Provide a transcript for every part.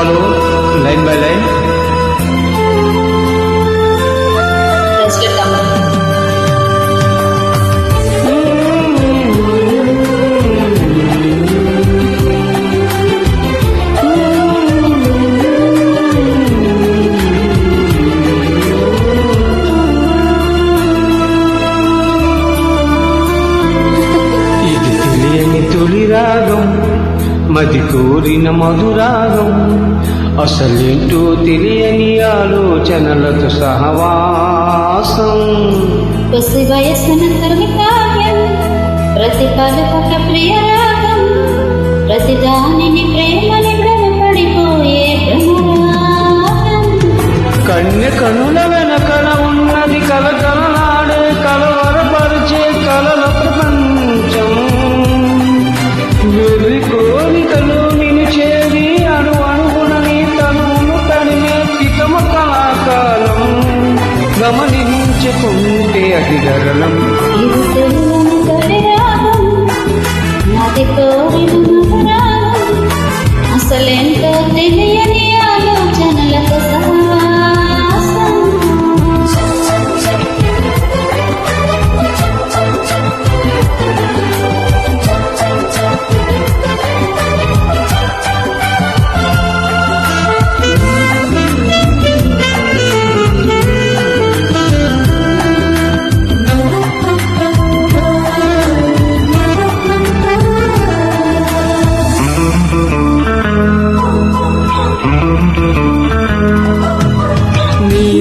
follow line by line. Translate తమ్ముడు. ఇది తెలియని తొలి రాగం మది కోరిన మధురాగం అసలేంటో తెలియని ఆలోచనలతో సహవాసం. పసి వయస్సున కావ్యం ప్రతి పలుకొక ప్రియ రాగం ప్రతి దానిని ప్రేమని భ్రమరాగం కన్య కనుల సరళం అసలెంతో తెలియని ఆలోచనలతో సహా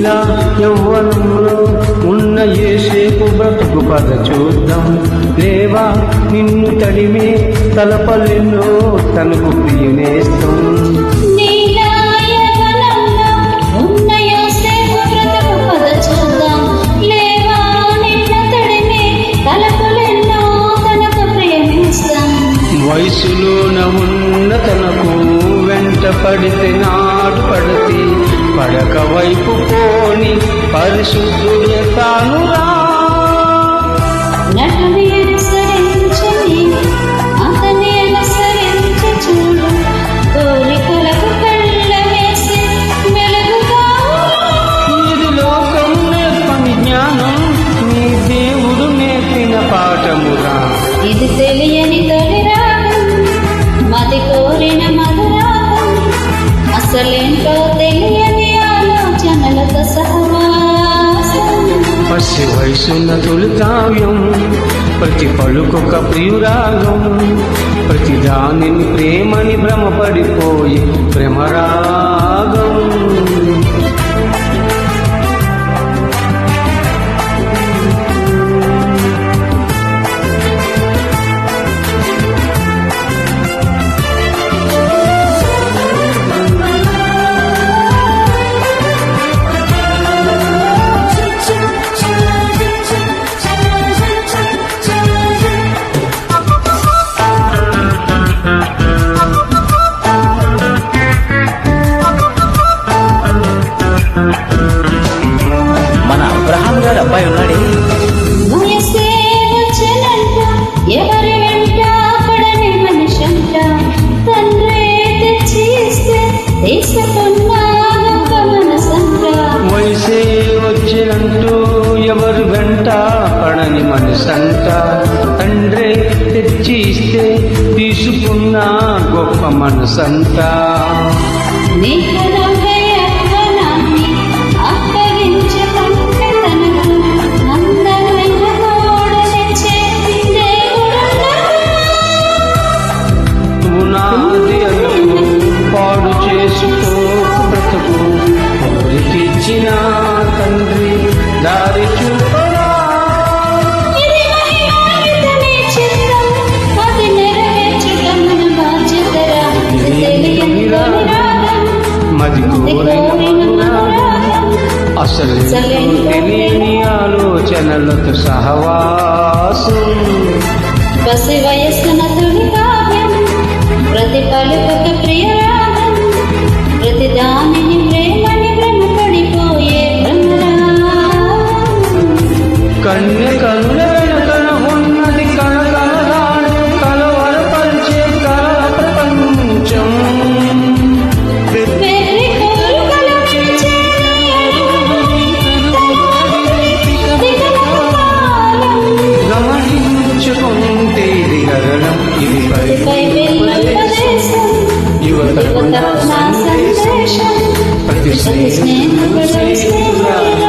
యవ్వనంలో ఉన్న ఏసేపు బ్రతుకు పద చూద్దాం లేవా నిన్ను తడిమే తలపలెన్నో తనకు ప్రియునేస్తాం నీలాయవనంలో ఉన్న యోసేపు బ్రతుకు పద చూద్దాం. లేవా నిన్న తడిమే తలపులెన్నో తనకు ప్రేమిస్తాం. వయసులోన ఉన్న తనకు వెంట పడితే నాటు పరిశుద్ధుడే తానురా నటుని అనుసరించని, అతని అనుసరించి చూడు. కోరికలకు కళ్ళ వేసి వెలుగుతావు. ఇది లోకం నేర్పని జ్ఞానం నీ దేవుడు నేర్పిన పాఠమురా ఇది తెలియని తొలి రాగం మది కోరిన మధురాగం అసలేంటో పసి వయసున్న తొలి కావ్యం ప్రతి పలుకొక ప్రియురాగం ప్రతి దానిని ప్రేమని భ్రమపడిపోయి భ్రమరాగం వయసే వచ్చినంటూ ఎవరు వెంట పడని మనసంట. తండ్రే తెచ్చి ఇస్తే తీసుకున్న గొప్ప మనసంతా బ్రతుకు. తండ్రి దారి చూపరా. మది. అసలు తెలియని ఆలోచనలతో సహవాసం. పసి వయస్సున తొలి కావ్యం. ప్రతి పలుకొక ప్రియ His name, His name,